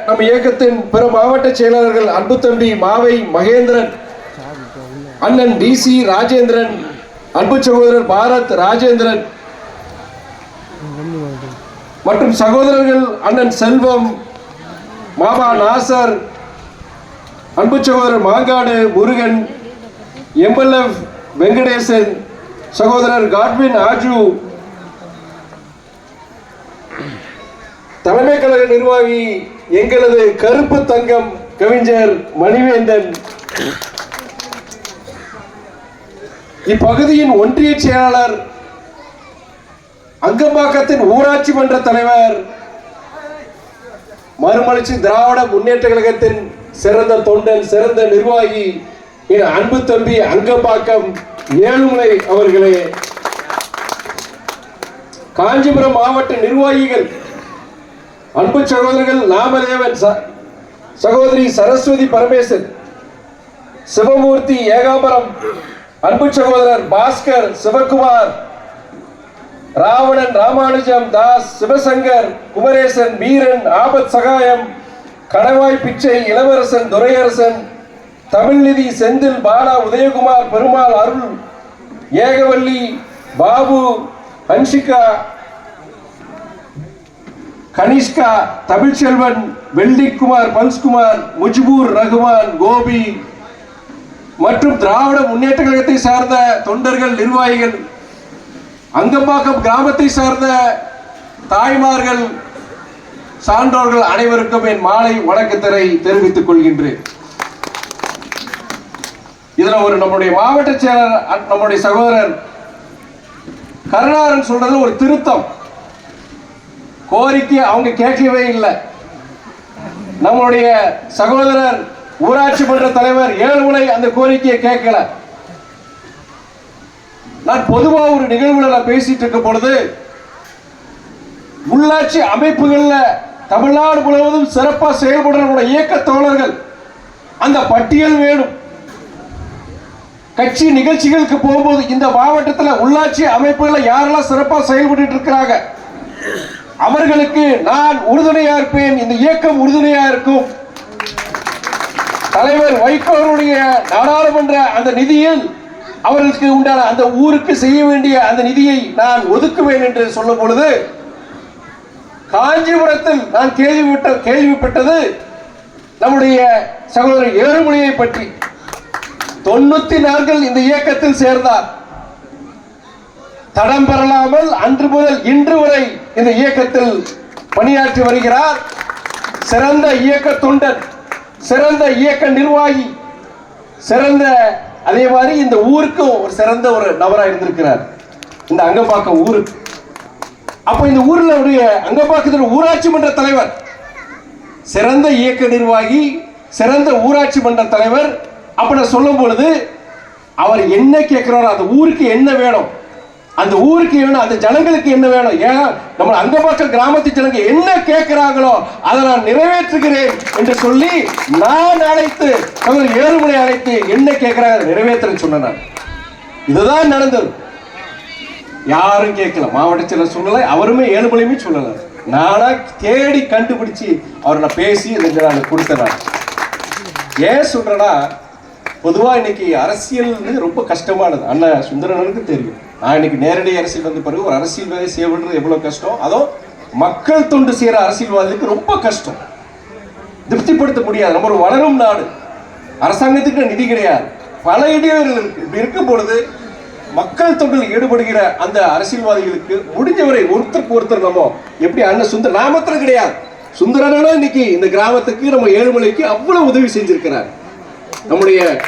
நம் இயக்கத்தின் பிற மாவட்ட செயலாளர்கள் அன்பு தம்பி மாவை மகேந்திரன் அண்ணன் டி சி ராஜேந்திரன் அன்பு சகோதரர் பாரத் ராஜேந்திரன் மற்றும் சகோதரர்கள் அண்ணன் செல்வம் மாமா நாசர் அன்பு சகோதரர் மாங்காடு முருகன் எம்எல்எஃப் வெங்கடேசன் சகோதரர் காட்வின் ஆஜு தலைமை கழக நிர்வாகி எங்களது கருப்பு தங்கம் கவிஞர் மணிவேந்தன். இப்பகுதியின் ஒன்றிய செயலாளர் அங்கம்பாக்கத்தின் ஊராட்சி மன்ற தலைவர் மறுமலர்ச்சி திராவிட முன்னேற்ற கழகத்தின் சிறந்த தொண்டன் சிறந்த நிர்வாகி என் அன்பு தம்பி அங்கம்பாக்கம் ஏழுமலை அவர்களே. காஞ்சிபுரம் மாவட்ட நிர்வாகிகள் அன்பு சகோதரர்கள் நாமதேவன் ச- சகோதரி சரஸ்வதி பரமேசன் சிவமூர்த்தி ஏகாம்பரம் அன்பு சகோதரர் பாஸ்கர் சிவகுமார் ராவணன் ராமானுஜம் தாஸ் சிவசங்கர் குமரேசன் வீரன் ஆபத் சகாயம் கடவாய் பிச்சை இளவரசன் துரையரசன் தமிழ்நிதி செந்தில் பாலா உதயகுமார் பெருமாள் அருள் ஏகவல்லி பாபு ஹன்ஷிகா கனிஷ்கா தமிழ்ச்செல்வன் வெள்ளிக்குமார் பன்ஸ்குமார் முஜ்பூர் ரகுமான் கோபி மற்றும் திராவிட முன்னேற்ற கழகத்தை சார்ந்த தொண்டர்கள் நிர்வாகிகள் அங்கம்பாக்கம் கிராமத்தை சார்ந்த தாய்மார்கள் சான்றோர்கள் அனைவருக்கும் என் மாலை வணக்கத்தினை தெரிவித்துக் கொள்கின்றேன். இதுல ஒரு நம்முடைய மாவட்ட செயலர் அ- நம்முடைய சகோதரர் கருணாரன் சொல்றதுல ஒரு திருத்தம். கோரிக்கை அவங்க கேட்கவே இல்லை. நம்மளுடைய சகோதரர் ஊராட்சி மன்ற தலைவர் ஏழுமலை அந்த கோரிக்கையை கேட்கல. நான் பொதுவா ஒரு நிகழ்வுல நான் பேசிட்டு இருக்கும் பொழுது உள்ளாட்சி அமைப்புகள்ல தமிழ்நாடு முழுவதும் சிறப்பாக செயல்படுற இயக்க தோழர்கள் அந்த பட்டியல் வேணும். கட்சி நிகழ்ச்சிகளுக்கு போகும்போது இந்த மாவட்டத்தில் உள்ளாட்சி அமைப்புகளை யாரெல்லாம் சிறப்பாக செயல்பட்டு இருக்கிறாங்க? அவர்களுக்கு நான் உறுதுணையா இருப்பேன். இந்த இயக்கம் உறுதுணையா இருக்கும். தலைவர் வைகோருடைய நாடாளுமன்ற அந்த நிதியில் அவர்களுக்கு உண்டான அந்த ஊருக்கு செய்ய வேண்டிய அந்த நிதியை நான் ஒதுக்குவேன் என்று சொல்லும் பொழுது காஞ்சிபுரத்தில் நான் கேள்விப்பட்ட கேள்விப்பட்டது நம்முடைய சகோதரர் ஏழுமொழியை பற்றி. தொண்ணூத்தி நான்கில் இந்த இயக்கத்தில் சேர்ந்தார். தடம் பெறலாமல் அன்று முதல் இன்று வரை இந்த இயக்கத்தில் பணியாற்றி வருகிறார். சிறந்த இயக்க தொண்டர் சிறந்த இயக்க நிர்வாகி சிறந்த அதே மாதிரி இந்த ஊருக்கும் ஒரு சிறந்த ஒரு நபராக இருந்திருக்கிறார். இந்த அங்கம்பாக்கம் ஊருக்கு அப்ப இந்த ஊரில் உடைய அங்கம்பாக்கத்தில் ஊராட்சி மன்ற தலைவர் சிறந்த இயக்க நிர்வாகி சிறந்த ஊராட்சி மன்ற தலைவர் அப்படி சொல்லும் பொழுது அவர் என்ன கேட்கிறாரோ அந்த ஊருக்கு என்ன வேணும் அந்த ஊருக்கு வேணும் அந்த ஜனங்களுக்கு என்ன வேணும்? ஏன்? நம்ம அந்த பக்கம் கிராமத்து ஜனங்க என்ன கேட்கிறாங்களோ அதை நான் நிறைவேற்றுகிறேன் என்று சொல்லி நான் அழைத்து அவர் ஏழுமலை அழைத்து என்ன கேட்கிறாங்க அதை சொன்னேன் இதுதான் நடந்தது. யாரும் கேட்கல. மாவட்ட செயலர் சொல்லலை அவருமே ஏழுமலையுமே சொல்லலை. நானா தேடி கண்டுபிடிச்சு அவரை நான் பேசி ரெண்டு நாள் கொடுத்தேன் ஏன் சொல்றேன்னா பொதுவாக இன்னைக்கு அரசியல் ரொம்ப கஷ்டமானது. அண்ணா சுந்தரனுக்கு தெரியும். நான் இன்னைக்கு நேரடி அரசியல் வந்து பிறகு ஒரு அரசியல்வாதி செய்யப்படுறது எவ்வளோ கஷ்டம்? அதுவும் மக்கள் தொண்டு செய்கிற அரசியல்வாதிக்கு ரொம்ப கஷ்டம். திருப்திப்படுத்த முடியாது. நம்ம ஒரு வளரும் நாடு. அரசாங்கத்துக்கு நிதி கிடையாது. பல இடையூறுகள் இருக்கு. இப்படி இருக்கும் பொழுது மக்கள் தொண்டில் ஈடுபடுகிற அந்த அரசியல்வாதிகளுக்கு முடிஞ்சவரை ஒருத்தருக்கு ஒருத்தர் நம்ம எப்படி அண்ணன் சுந்தர் நாமத்திரம் கிடையாது. சுந்தரனால இன்னைக்கு இந்த கிராமத்துக்கு நம்ம ஏழுமலைக்கு அவ்வளவு உதவி செஞ்சிருக்கிறார். நம்முடைய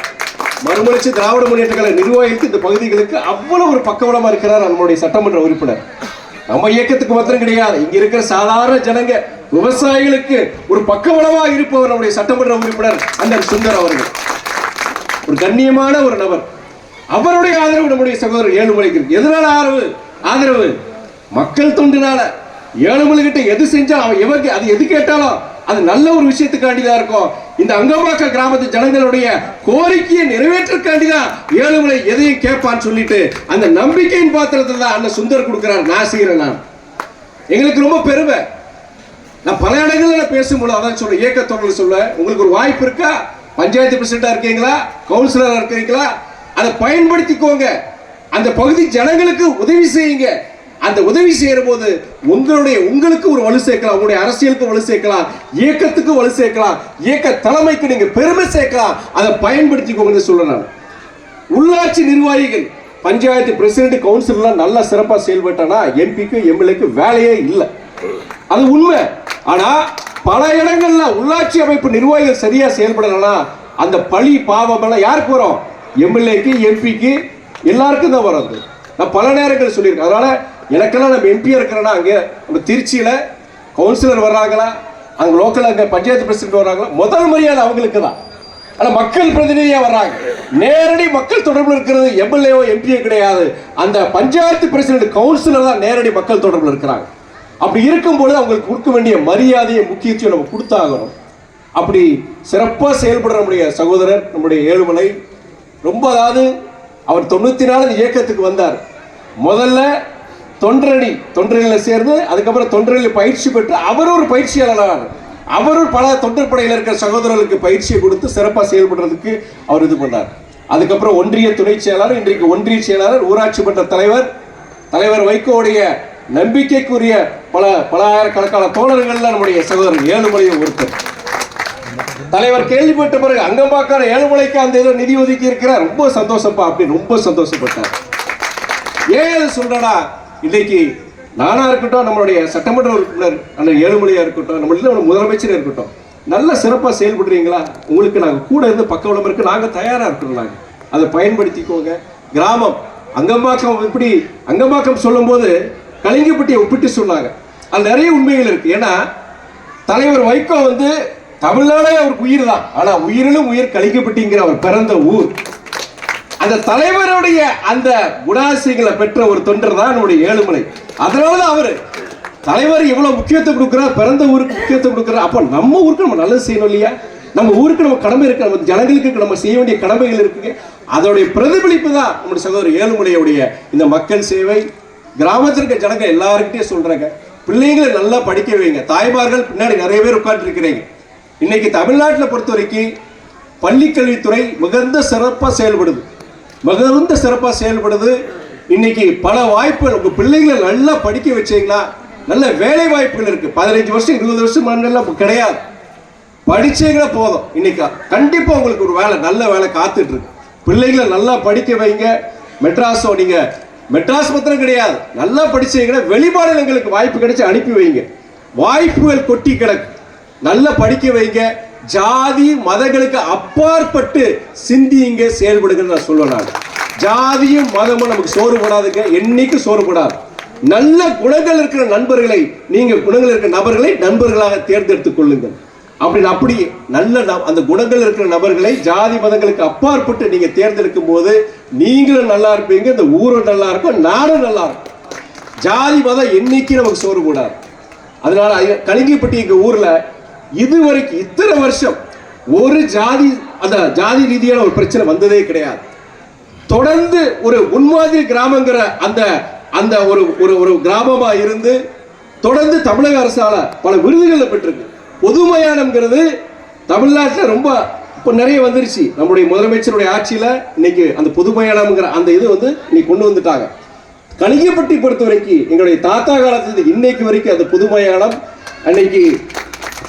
மறுமலர்ச்சி திராவிட முன்னேற்ற கழக நிர்வாகிகளுக்கு இந்த பகுதிகளுக்கு அவ்வளவு ஒரு பக்கவளமா இருக்கிறார் நம்மளுடைய சட்டமன்ற உறுப்பினர். நம்ம இயக்கத்துக்கு மாத்திரம் கிடையாது. இங்க இருக்கிற சாதாரண ஜனங்க விவசாயிகளுக்கு ஒரு பக்கவளமா இருப்பவர் நம்முடைய சட்டமன்ற உறுப்பினர் அண்ணன் சுந்தர் அவர்கள். ஒரு கண்ணியமான ஒரு நபர். அவருடைய ஆதரவு நம்முடைய சகோதரர் ஏழுமலைக்கு இருக்கு. எதனால ஆதரவு? ஆதரவு. மக்கள் தொண்டினால. ஏழுமலை கிட்ட எது செஞ்சா அவன் எவருக்கு அது எது கேட்டாலும் அது நல்ல ஒரு விஷயத்துக்காண்டிதான் இருக்கும். இந்த அங்கம்பாக்க கிராமத்து ஜனங்களுடைய கோரிக்கையை நிறைவேற்றக்காண்டிதான் ஏழுமலை எதையும் கேட்பான்னு சொல்லிட்டு அந்த நம்பிக்கையின் பாத்திரத்தை தான் அண்ணன் சுந்தர் கொடுக்கிறார். நான் செய்கிறேன் நான். எங்களுக்கு ரொம்ப பெருமை. நான் பல இடங்களில் பேசும்போது அதான் சொல்றேன். இயக்க தொடர்பு சொல்ல உங்களுக்கு ஒரு வாய்ப்பு இருக்கா? பஞ்சாயத்து பிரசிடண்டா இருக்கீங்களா? கவுன்சிலரா இருக்கீங்களா? அதை பயன்படுத்திக்கோங்க. அந்த பகுதி ஜனங்களுக்கு உதவி செய்யுங்க. உதவி செய்கிற போது உங்களுடைய உங்களுக்கு ஒரு வலு சேர்க்கலாம் உங்களுடைய அரசியலுக்கு வலு சேர்க்கலாம் இயக்கத்துக்கு வலு சேர்க்கலாம் இயக்க தலைமைக்கு நீங்க பெருமை சேர்க்கலாம் அதை பயன்படுத்திக்கோங்கன்னு சொல்லலாம் நான். உள்ளாட்சி நிர்வாகிகள் பஞ்சாயத்து பிரசிடென்ட் கவுன்சிலர்லாம் நல்லா சிறப்பாக செயல்பட்டானா எம்பிக்கு எம்எல்ஏக்கு வேலையே இல்லை. அது உண்மை. ஆனா பல இடங்கள்ல உள்ளாட்சி அமைப்பு நிர்வாகிகள் சரியா செயல்படலனா அந்த பழி பாவம் எல்லாம் யாருக்கு வரும்? எம்எல்ஏக்கு எம்பிக்கு எல்லாருக்கும் தான் வரும் நான் பல நேரங்கள் சொல்லியிருக்கேன். அதனால எனக்கெல்லாம் நம்ம எம்பியாக இருக்கிறேன்னா அங்கே நம்ம திருச்சியில் கவுன்சிலர் வர்றாங்களா? அங்கே லோக்கல் அங்கே பஞ்சாயத்து பிரசிடென்ட் வர்றாங்களா? முதல் மரியாதை அவங்களுக்கு தான் ஆனால் மக்கள் பிரதிநிதியாக வர்றாங்க. நேரடி மக்கள் தொடர்பில் இருக்கிறது எம்எல்ஏஓ எம்பியோ கிடையாது. அந்த பஞ்சாயத்து பிரசிடென்ட் கவுன்சிலர் தான் நேரடி மக்கள் தொடர்பில் இருக்கிறாங்க. அப்படி இருக்கும்பொழுது அவங்களுக்கு கொடுக்க வேண்டிய மரியாதையை முக்கியத்துவம் நம்ம கொடுத்தாகணும். அப்படி சிறப்பாக செயல்படுற நம்முடைய சகோதரர் நம்முடைய ஏழுமலை ரொம்ப அதாவது அவர் தொண்ணூற்றி நாலு இயக்கத்துக்கு வந்தார். முதல்ல தொண்டரணி தொண்டர்களில் சேர்ந்து அதுக்கப்புறம் தொண்டர்களில் பயிற்சி பெற்று அவர் ஒரு பயிற்சியாளரானார். அவர் பல தொண்டர்படையில் இருக்கிற சகோதரர்களுக்கு பயிற்சியை கொடுத்து சிறப்பாக செயல்படுறதுக்கு அவர் இது பண்ணார். அதுக்கப்புறம் ஒன்றிய துணை செயலாளர் இன்றைக்கு ஒன்றிய செயலாளர் ஊராட்சி மன்ற தலைவர் தலைவர் வைகோவுடைய நம்பிக்கைக்குரிய பல பல ஆயிரக்கணக்கான தோழர்கள்ல நம்முடைய சகோதரர் ஏழுமலையும் ஒருத்தர். தலைவர் கேள்விப்பட்ட பிறகு அங்கம்பாக்கார ஏழுமலைக்கு அந்த இதில் நிதி ஒதுக்கி இருக்கிறார். ரொம்ப சந்தோஷப்பா அப்படின்னு ரொம்ப சந்தோஷப்பட்டார். ஏன் சொல்றடா இன்னைக்கு நானா இருக்கட்டும் நம்மளுடைய சட்டமன்ற உறுப்பினர் அந்த ஏழுமலையாக இருக்கட்டும் நம்ம முதலமைச்சராக இருக்கட்டும் நல்ல சிறப்பாக செயல்படுறீங்களா? உங்களுக்கு நாங்கள் கூட இருந்து பக்க விளம்பருக்கு நாங்கள் தயாராக இருக்கிறோம் நாங்கள் அதை பயன்படுத்திக்கோங்க. கிராமம் அங்கம்பாக்கம் இப்படி அங்கம்பாக்கம் சொல்லும்போது கலிங்கப்பட்டியை ஒப்பிட்டு சொன்னாங்க. அது நிறைய உண்மைகள் இருக்குது ஏன்னா தலைவர் வைகோ வந்து தமிழ்நாடே அவருக்கு உயிர் தான் ஆனால் உயிரிலும் உயிர் கலிங்கப்பட்டிங்கிற அவர் பிறந்த ஊர். அந்த தலைவருடைய அந்த குணாசியங்களை பெற்ற ஒரு தொண்டர் தான் நம்முடைய ஏழுமலை. அதனாலதான் அவரு. தலைவர் எவ்வளவு முக்கியத்துவம் கொடுக்குறா பிறந்த ஊருக்கு முக்கியத்துவம் கொடுக்குறா அப்ப நம்ம ஊருக்கு நம்ம நல்லது செய்யணும் இல்லையா? நம்ம ஊருக்கு நம்ம கடமை இருக்கு நம்ம ஜனங்களுக்கு நம்ம செய்ய வேண்டிய கடமைகள் இருக்குங்க அதோடைய பிரதிபலிப்பு தான் நம்முடைய சகோதரர் ஏழுமலையுடைய இந்த மக்கள் சேவை. கிராமத்தில் இருக்க ஜனங்க எல்லாருக்கிட்டையும் சொல்றாங்க பிள்ளைங்களை நல்லா படிக்க வைங்க. தாய்மார்கள் பின்னாடி நிறைய பேர் உட்கார்ந்து இருக்கிறீங்க இன்னைக்கு தமிழ்நாட்டில் பொறுத்த வரைக்கும் பள்ளிக்கல்வித்துறை மிகுந்த சிறப்பாக செயல்படுது. மிகுந்த சிறப்பாக செயல்படுது. இன்னைக்கு பல வாய்ப்புகள் உங்கள் பிள்ளைங்களை நல்லா படிக்க வச்சிங்களா? நல்ல வேலை வாய்ப்புகள் இருக்கு. பதினஞ்சு வருஷம் இருபது வருஷம் மண்ணெல்லாம் கிடையாது. படிச்சீங்கன்னா போதும். இன்னைக்கு கண்டிப்பா உங்களுக்கு ஒரு வேலை நல்ல வேலை காத்துட்டு இருக்கு. நல்லா படிக்க வைங்க. மெட்ராஸோ நீங்க மெட்ராஸ் மாத்திரம் கிடையாது. நல்லா படிச்சீங்கன்னா வெளிமாநிலங்களுக்கு வாய்ப்பு கிடைச்சி அனுப்பி வைங்க. வாய்ப்புகள் கொட்டி கிடக்கு. நல்லா படிக்க வைங்க. ஜாதி மதங்களுக்கு அப்பாற்பட்டு சிந்திங்க செயல்படுங்கன்னு நான் சொல்லுவேன் நான். ஜாதியும் மதமும் நமக்கு சோறு போடாதுங்க. என்னைக்கு சோறு போடாது. நல்ல குணங்கள் இருக்கிற நண்பர்களை நீங்க குணங்கள் இருக்கிற நபர்களை நண்பர்களாக தேர்ந்தெடுத்துக் கொள்ளுங்கள். அப்படின்னு அப்படி நல்ல அந்த குணங்கள் இருக்கிற நபர்களை ஜாதி மதங்களுக்கு அப்பாற்பட்டு நீங்க தேர்ந்தெடுக்கும் போது நீங்களும் நல்லா இருப்பீங்க இந்த ஊரும் நல்லா இருக்கும் நாடும் நல்லா இருக்கும். ஜாதி மதம் என்னைக்கு நமக்கு சோறு போடாது. அதனால ஐயா- கலிங்கிப்பட்டி எங்க ஊர்ல இதுவரைக்கும் இத்தனை வருஷம் ஒரு ஜாதி அந்த ஜாதி ரீதியான ஒரு பிரச்சனை வந்ததே கிடையாது. தொடர்ந்து ஒரு முன்மாதிரி கிராமங்கிற அந்த அந்த ஒரு ஒரு ஒரு கிராமமா இருந்து தொடர்ந்து தமிழக அரசால பல விருதுகளை பெற்றிருக்கு. பொதுமயானம்ங்கிறது தமிழ்நாட்டில் ரொம்ப இப்போ நிறைய வந்துருச்சு. நம்முடைய முதலமைச்சருடைய ஆட்சியில் இன்னைக்கு அந்த பொதுமயானம்ங்கிற அந்த இது வந்து இன்னைக்கு கொண்டு வந்துட்டாங்க. கணிகப்பட்டி பொறுத்த வரைக்கும் எங்களுடைய தாத்தா காலத்துல இன்னைக்கு வரைக்கும் அந்த பொதுமயானம் அன்னைக்கு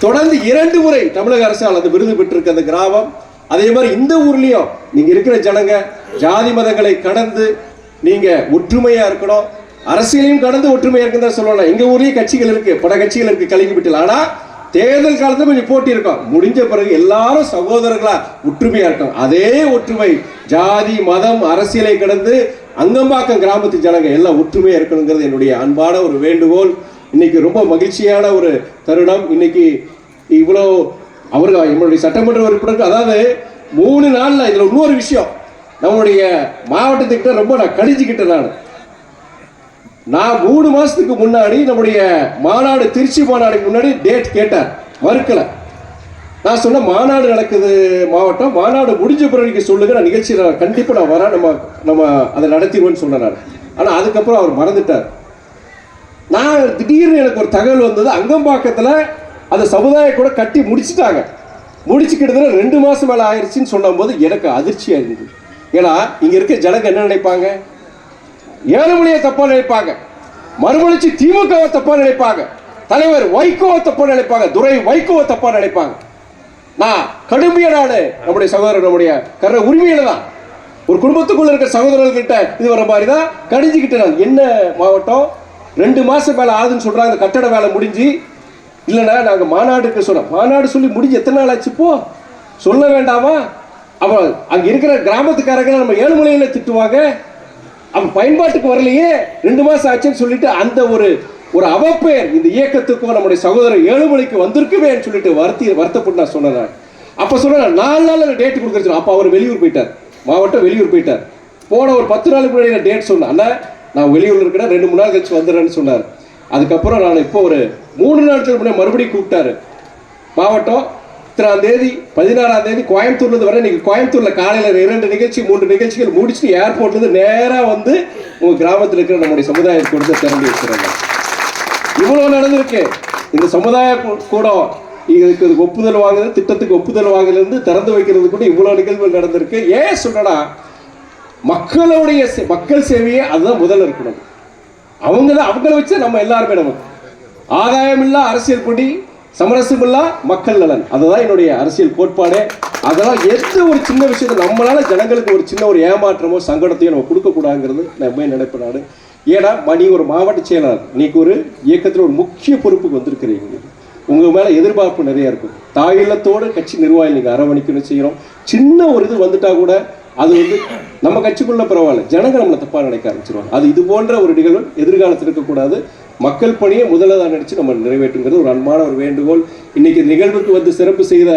தொடர்ந்து இரண்டு முறை தமிழக அரசால் அந்த விருது பெற்றிருக்க அந்த கிராமம். அதே மாதிரி இந்த ஊர்லேயும் நீங்கள் இருக்கிற ஜனங்க ஜாதி மதங்களை கடந்து நீங்கள் ஒற்றுமையாக இருக்கணும். அரசியலையும் கடந்து ஒற்றுமையாக இருக்குன்னு தான் சொல்லலாம் எங்கள் ஊர்லேயும் கட்சிகள் இருக்குது பல கட்சிகள் இருக்கு கலிங்கப்பட்டியில் ஆனால் தேர்தல் காலத்துல கொஞ்சம் போட்டி இருக்கும். முடிஞ்ச பிறகு எல்லாரும் சகோதரர்களாக ஒற்றுமையாக இருக்கும் அதே ஒற்றுமை ஜாதி மதம் அரசியலை கடந்து அங்கம்பாக்கம் கிராமத்து ஜனங்க எல்லாம் ஒற்றுமையாக இருக்கணுங்கிறது என்னுடைய அன்பான ஒரு வேண்டுகோள். இன்னைக்கு ரொம்ப மகிழ்ச்சியான ஒரு தருணம். இன்னைக்கு இவ்வளோ அவர்கள் நம்மளுடைய சட்டமன்ற உறுப்பினருக்கு அதாவது மூணு நாளில் இதில் இன்னொரு விஷயம். நம்மளுடைய மாவட்டத்துக்கிட்ட ரொம்ப நான் கடிஞ்சுக்கிட்டேன் நான். நான் மூணு மாதத்துக்கு முன்னாடி நம்முடைய மாநாடு திருச்சி மாநாடுக்கு முன்னாடி டேட் கேட்டார் மறுக்கல. நான் சொன்ன மாநாடு நடக்குது மாவட்டம். மாநாடு முடிஞ்ச பிறகு சொல்லுங்க. நான் நிகழ்ச்சி நான் நான் வரேன் நம்ம நம்ம அதை நடத்திடுவேன்னு சொன்னேன் நான். ஆனால் அதுக்கப்புறம் அவர் மறந்துட்டார். நான் திடீர்னு எனக்கு ஒரு தகவல் வந்தது. அங்கம்பாக்கத்தில் அந்த சமுதாய கூட கட்டி முடிச்சிட்டாங்க. முடிச்சு கிட்டத்தட்ட ரெண்டு மாதம் மேலே ஆயிடுச்சுன்னு சொல்லும்போது எனக்கு அதிர்ச்சியாக இருந்தது ஏன்னா இங்கே இருக்க ஜனங்க என்ன நினைப்பாங்க? ஏழுமலையை தப்பாக நினைப்பாங்க. மறுமலர்ச்சி திமுகவை தப்பாக நினைப்பாங்க. தலைவர் வைகோவை தப்பாக நினைப்பாங்க. துரை வைகோவை தப்பாக நினைப்பாங்க. நான் கடுமையான நாடு நம்முடைய சகோதரர் நம்முடைய கர உரிமையில தான். ஒரு குடும்பத்துக்குள்ள இருக்க சகோதரர்கிட்ட இது வர மாதிரி தான் கடிஞ்சுக்கிட்டு நான் என்ன மாவட்டம்? ரெண்டு மாதம் வேலை ஆகுதுன்னு சொல்கிறாங்க அந்த கட்டட வேலை முடிஞ்சு. இல்லைண்ணா நாங்கள் மாநாடுக்கு சொன்னோம் மாநாடு சொல்லி முடிஞ்சு எத்தனை நாள் ஆச்சு இப்போ சொல்ல வேண்டாமா? அவன் அங்கே இருக்கிற கிராமத்துக்காரங்க நம்ம ஏழுமலையில் திட்டுவாங்க. அவன் பயன்பாட்டுக்கு வரலையே ரெண்டு மாதம் ஆச்சுன்னு சொல்லிட்டு அந்த ஒரு ஒரு அவப்பெயர் இந்த இயக்கத்துக்கும் நம்முடைய சகோதரர் ஏழுமலைக்கு வந்திருக்குமேன்னு சொல்லிட்டு வருத்தி வருத்தப்பட்டு நான் சொன்னேன். அப்போ சொன்னேன் நாலு நாள் டேட் சொன்னேன். அப்போ அவர் வெளியூர் போயிட்டார். மாவட்டம் வெளியூர் போயிட்டார். போன ஒரு பத்து நாளுக்கு முன்னாடி நான் டேட் சொன்னேன். அண்ணா நான் வெளியூர்ல இருக்கிறேன் ரெண்டு மூணு நாள் கழிச்சு வந்துடுறேன்னு சொன்னார். அதுக்கப்புறம் நான் இப்போ ஒரு மூணு நாட்கள் முன்னாடி மறுபடியும் கூப்பிட்டாரு. மாவட்டம் இத்தனாம் தேதி பதினாறாம் தேதி கோயம்புத்தூர்ல வர நீங்க கோயம்புத்தூர்ல காலையில இரண்டு நிகழ்ச்சி மூன்று நிகழ்ச்சிகள் முடிச்சுட்டு ஏர்போர்ட்ல இருந்து நேரா வந்து உங்க கிராமத்தில் இருக்கிற நம்முடைய சமுதாயத்தை கொடுத்து திறந்து வச்சுருங்க இவ்வளவு நடந்திருக்கு. இந்த சமுதாய கூடம் இதுக்கு ஒப்புதல் வாங்குறது திட்டத்துக்கு ஒப்புதல் வாங்குறதுலேருந்து திறந்து வைக்கிறது கூட இவ்வளவு நிகழ்வுகள் நடந்திருக்கு. ஏன் சொன்னா மக்களுடைய மக்கள் சேவையே அதுதான் முதல்ல இருக்கணும். அவங்க தான் அவங்கள வச்சு நம்ம எல்லாருமே நமக்கு ஆதாயம் இல்லா அரசியல் கொடி சமரசம் இல்லா மக்கள் நலன். அதுதான் என்னுடைய அரசியல் கோட்பாடு. அதெல்லாம் எந்த ஒரு சின்ன விஷயத்தை நம்மளால ஜனங்களுக்கு ஒரு சின்ன ஒரு ஏமாற்றமோ சங்கடத்தையோ நம்ம கொடுக்கக்கூடாதுங்கிறது நான் எப்பவுமே நினைப்பேன் ஏன்னா மணி ஒரு மாவட்ட செயலாளர். இன்னைக்கு ஒரு இயக்கத்தில் ஒரு முக்கிய பொறுப்புக்கு வந்திருக்கிறீங்க. உங்க மேல எதிர்பார்ப்பு நிறைய இருக்கும். தாயில்லத்தோடு கட்சி நிர்வாகிகள் நீங்கள் அரவணைக்கணும் செய்கிறோம் சின்ன ஒரு இது வந்துட்டா கூட அது வந்து நம்ம கட்சிக்குள்ள பரவாயில்ல. ஜனங்க நம்மளை தப்பாக நினைக்க ஆரம்பிச்சிருவாங்க. அது இது போன்ற ஒரு நிகழ்வு எதிர்காலத்தில் இருக்கக்கூடாது. மக்கள் பணியை முதலதாக நினைச்சு நம்ம நிறைவேற்றுங்கிறது ஒரு அன்பான ஒரு வேண்டுகோள். இன்னைக்கு நிகழ்வுக்கு வந்து சிறப்பு செய்த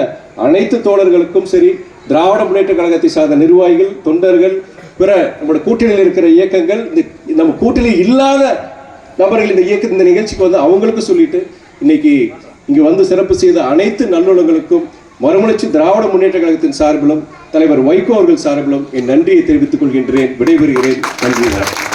அனைத்து தோழர்களுக்கும் சரி திராவிட முன்னேற்ற கழகத்தை சார்ந்த நிர்வாகிகள் தொண்டர்கள் பிற நம்மளோட கூட்டணியில் இருக்கிற இயக்கங்கள் இந்த நம்ம கூட்டணி இல்லாத நபர்கள் இந்த இயக்க இந்த நிகழ்ச்சிக்கு வந்து அவங்களுக்கும் சொல்லிட்டு இன்னைக்கு இங்கே வந்து சிறப்பு செய்த அனைத்து நல்லுள்ளங்களுக்கும் மறுமலர்ச்சி திராவிட முன்னேற்ற கழகத்தின் சார்பிலும் தலைவர் வைகோ அவர்கள் சார்பிலும் என் நன்றியை தெரிவித்துக் கொள்கின்றேன். விடைபெறுகிறேன். நன்றி.